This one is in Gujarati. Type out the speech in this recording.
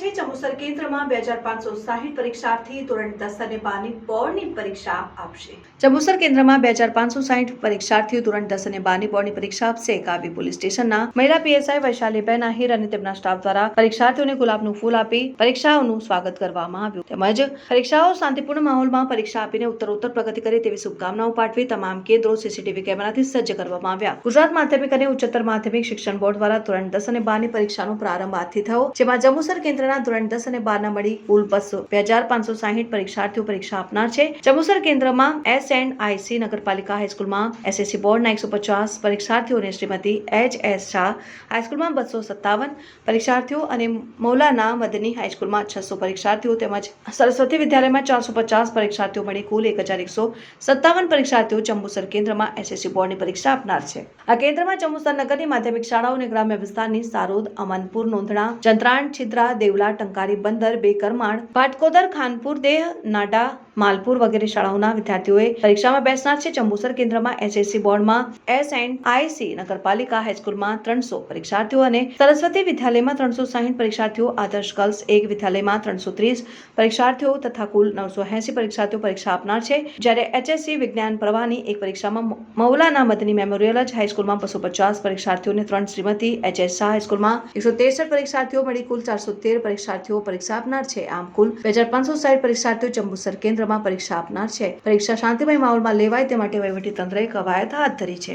છે ચમુસર કેન્દ્રમાં બે હજાર પાંચસો સાહીઠ પરીક્ષાર્થી ધોરણ દસ અને બારની બોર્ડની પરીક્ષા આપશે. ચમુસર કેન્દ્રમાં બે હજાર પાંચસો સાહીઠ પરીક્ષાર્થીઓ ધોરણ દસ અને બારની બોર્ડની પરીક્ષા આપશે. કાબી પોલીસ સ્ટેશનના મહિલા પીએસઆઈ વૈશાલીબેન આહિર અને તેમના સ્ટાફ દ્વારા પરીક્ષાર્થીઓને ગુલાબનું ફૂલ આપી પરીક્ષાઓનું સ્વાગત કરવામાં આવ્યું. તેમજ પરીક્ષાઓ શાંતિપૂર્ણ માહોલમાં પરીક્ષા આપીને ઉત્તરોત્તર પ્રગતિ કરે તેવી શુભકામનાઓ પાઠવી તમામ કેન્દ્રો સીસીટીવી કેમેરાથી સજ્જ કરવામાં આવ્યા. ગુજરાત માધ્યમિક અને ઉચ્ચતર માધ્યમિક શિક્ષણ બોર્ડ દ્વારા ધોરણ દસ અને બારની પરીક્ષાનો પ્રારંભ આજથી થયો, જેમાં જંબુસર કેન્દ્રના ધોરણ દસ અને બારના મળી કુલ બસો બે હજાર પાંચસો સાહીઠ પરીક્ષાર્થીઓ પરીક્ષા આપનાર છે. ચમુસર કેન્દ્રમાં એસ એન્ડ આઈસી નગરપાલિકા હાઈસ્કૂલમાં એસએસસી બોર્ડના એકસો પચાસ પરીક્ષાર્થીઓને શ્રીમતી એચ એસ શાહ હાઈસ્કૂલમાં બસો સત્તાવન પરીક્ષાર્થીઓ અને મૌલાના મદની હાઈસ્કૂલમાં છસો પરીક્ષાર્થીઓ તેમજ સરસ્વતી વિદ્યાલયમાં ચારસો પચાસ પરીક્ષાર્થીઓ મળી કુલ એક હજાર એકસો સત્તાવન પરીક્ષાર્થીઓ ચંબુસર કેન્દ્રમાં એસએસસી બોર્ડની પરીક્ષા આપનાર છે. આ કેન્દ્રમાં ચંબુસર નગરની માધ્યમિક શાળાઓ અને ગ્રામ્ય વિસ્તારની સારોદ, અમનપુર, નોંધણા ચંદ્રાણ છિદ્રા દેવલા ટંકારી બંદર બેકરમાણ પાટકોદર ખાનપુર, દેહ, નાડા, માલપુર વગેરે શાળાઓના વિદ્યાર્થીઓએ પરીક્ષામાં બેસનાર છે. જંબુસર કેન્દ્રમાં એસએસસી બોર્ડમાં એસ એન્ડ આઈસી નગરપાલિકા હાઈસ્કૂલમાં ત્રણસો પરીક્ષાર્થીઓ અને સરસ્વતી વિદ્યાલયમાં ત્રણસો સાહીઠ પરીક્ષાર્થીઓ, આદર્શ ગર્લ્સ એક વિદ્યાલયમાં ત્રણસો ત્રીસ પરીક્ષાર્થીઓ તથા કુલ નવસો એસી પરીક્ષાર્થીઓ પરીક્ષા આપનાર છે. જ્યારે એચએસસી વિજ્ઞાન પ્રવાહની એક પરીક્ષામાં મૌલાના મદની મેમોરિયલ જ હાઈસ્કૂલમાં બસો પચાસ પરીક્ષાર્થીઓને ત્રણ શ્રીમતી એચએસ શાહ હાઈસ્કૂલમાં એકસો ત્રેસઠ પરીક્ષાર્થીઓ મળી કુલ ચારસો તેર પરીક્ષાર્થીઓ પરીક્ષા આપનાર છે. આમ કુલ બે હજાર પાંચસો સાઠ પરીક્ષાર્થીઓ જંબુસર કેન્દ્રમાં પરીક્ષા આપનાર છે. પરીક્ષા શાંતિમય માહોલમાં લેવાય તે માટે વહીવટી તંત્રએ કવાયત હાથ ધરી છે.